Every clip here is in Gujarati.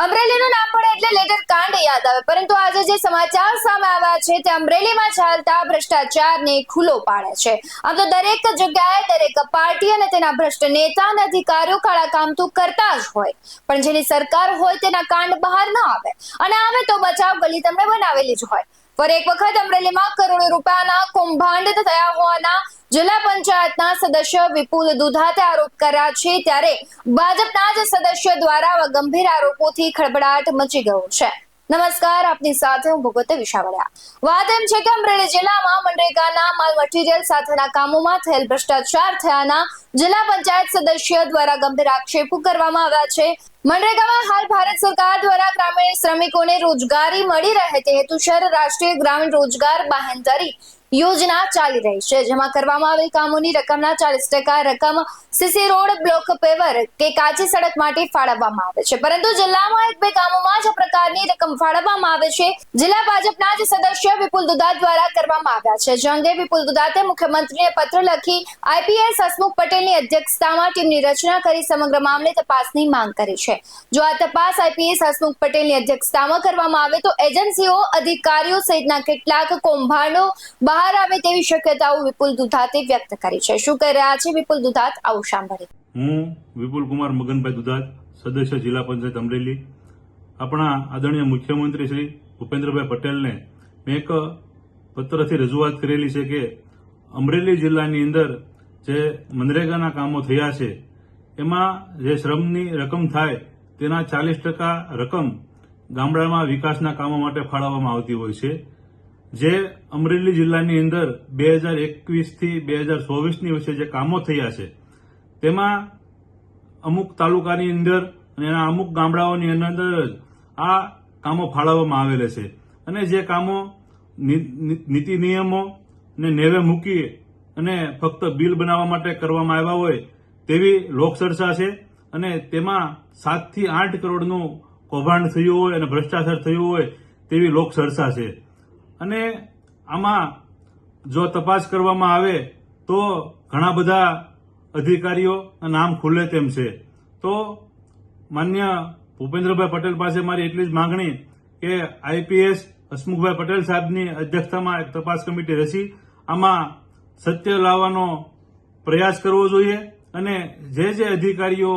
અમરેલીનું નામ પડે એટલે લેટર કાંડ યાદ આવે. પરંતુ આજે જે સમાચાર સામે આવ્યા છે, તે અમરેલીમાં ચાલતા ભ્રષ્ટાચારને ખુલ્લો પાડે છે. આમ તો દરેક જગ્યાએ દરેક પાર્ટી અને તેના ભ્રષ્ટ નેતા અને અધિકારીઓ કાળા કામ તો કરતા જ હોય. પણ જેની સરકાર હોય, તેના કાંડ બહાર ન આવે. અને આવે તો બચાવ ગલી તમને બનાવેલી જ હોય. ફરી એક વખત અમરેલીમાં કરોડો રૂપિયાના કૌભાંડ થયા હોવાના જિલ્લા પંચાયતના સદસ્ય વિપુલ દુધાતે આરોપ કર્યા છે ત્યારે ભાજપના જ સદસ્ય દ્વારા ગંભીર આરોપોથી ખળભળાટ મચી ગયો છે. નમસ્કાર, આપની સાથે હું ભગવતી વિશાવડિયા. વાત એમ છે કે અમરેલી જિલ્લામાં મનરેગાના માલ મટીરિયલ સાથેના કામોમાં થયેલ ભ્રષ્ટાચાર થયાના જિલ્લા પંચાયત સદસ્ય દ્વારા ગંભીર આક્ષેપો કરવામાં આવ્યા છે. મનરેગામાં હાલ ભારત સરકાર દ્વારા ગ્રામીણ શ્રમિકોને રોજગારી મળી રહે તે હેતુસર રાષ્ટ્રીય ગ્રામીણ રોજગાર બાહેંધરી યોજના ચાલી રહી છે, જેમાં કરવામાં આવેલ કામોની રકમના ચાલીસ ટકા રકમ સીસી રોડ બ્લોક પેવર કે કાચી સડક માટે ફાળવવામાં આવે છે. પરંતુ જિલ્લામાં એક બે કામોમાં જ પ્રકારની રકમ ફાળવવામાં આવે છે. જિલ્લા ભાજપના જ સદસ્ય વિપુલ દુદા દ્વારા કરવામાં આવ્યા છે. જે અંગે વિપુલ દુધાતે મુખ્યમંત્રીને પત્ર લખી આઈપીએસ હસમુખ પટેલની અધ્યક્ષતામાં ટીમની રચના કરી સમગ્ર મામલે તપાસની માંગ કરી છે. જો આ તપાસ આઈપીએસ હસમુખ પટેલની અધ્યક્ષતામાં કરવામાં આવે તો એજન્સીઓ, અધિકારીઓ સહિતના કેટલાક કૌભાંડો બહાર આવે તેવી શક્યતાઓ વિપુલ દુધાતે વ્યક્ત કરી છે. શું કહી રહ્યા છે વિપુલ દુધાત? આવું સાંભળીએ. હું વિપુલ કુમાર મગનભાઈ દુધાત, સદસ્ય જિલ્લા પંચાયત અમરેલી. આપણા આદરણીય મુખ્યમંત્રી શ્રી ભૂપેન્દ્રભાઈ પટેલને મેં એક પત્રથી રજૂઆત કરેલી છે કે અમરેલી જિલ્લાની અંદર જે મનરેગાના કામો થયા છે એમાં જે શ્રમની રકમ થાય તેના ચાલીસ ટકા રકમ ગામડામાં વિકાસના કામો માટે ફાળવવામાં આવતી હોય છે. જે અમરેલી જિલ્લાની અંદર બે હજાર એકવીસથી બે હજાર ચોવીસની વચ્ચે જે કામો થયા છે, તેમાં અમુક તાલુકાની અંદર અને એના અમુક ગામડાઓની અંદર જ આ કામો ફાળવવામાં આવેલા છે. અને જે કામો નીતિ નિયમો ને નેવે મૂકી અને ફક્ત બિલ બનાવવા માટે કરવામાં આવ્યા હોય તેવી લોકચર્ચા છે અને તેમાં સાતથી આઠ કરોડનું કૌભાંડ થયું હોય અને ભ્રષ્ટાચાર થયું હોય તેવી લોકચર્ચા છે. અને આમાં જો તપાસ કરવામાં આવે તો ઘણા બધા અધિકારીઓ નામ ખુલે તેમ છે. તો માન્ય ભૂપેન્દ્રભાઈ પટેલ પાસે મારી એટલી જ માંગણી કે આઈપીએસ હસમુખભાઈ પટેલ સાહેબની અધ્યક્ષતામાં એક તપાસ કમિટી રચી. આમાં સત્ય લાવવાનો પ્રયાસ કરવો જોઈએ. અને જે જે અધિકારીઓ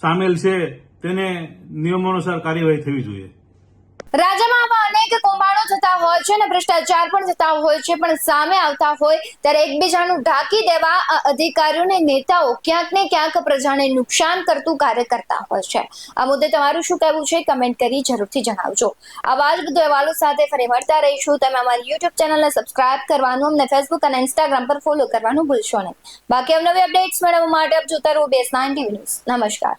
સામેલ છે તેને નિયમો અનુસાર કાર્યવાહી થવી જોઈએ. રાજ્યમાં આવા અનેક કૌભાંડો થતા હોય છે અને ભ્રષ્ટાચાર પણ થતા હોય છે, પણ સામે આવતા હોય ત્યારે એકબીજાનું ઢાંકી દેવા આ અધિકારીઓને નેતાઓ ક્યાંક ને ક્યાંક પ્રજાને નુકસાન કરતું કાર્ય કરતા હોય છે. આ મુદ્દે તમારું શું કહેવું છે? કમેન્ટ કરી જરૂરથી જણાવજો. આવા જ બધું અહેવાલો સાથે ફરી મળતા રહીશું. તમે અમારી યુટ્યુબ ચેનલને સબસ્ક્રાઇબ કરવાનું અમને ફેસબુક અને ઇન્સ્ટાગ્રામ પર ફોલો કરવાનું ભૂલશો નહીં. બાકી અવનવી અપડેટ્સ મેળવવા માટે આપ જોતા રહો બેસ નાઇન ન્યૂઝ. નમસ્કાર.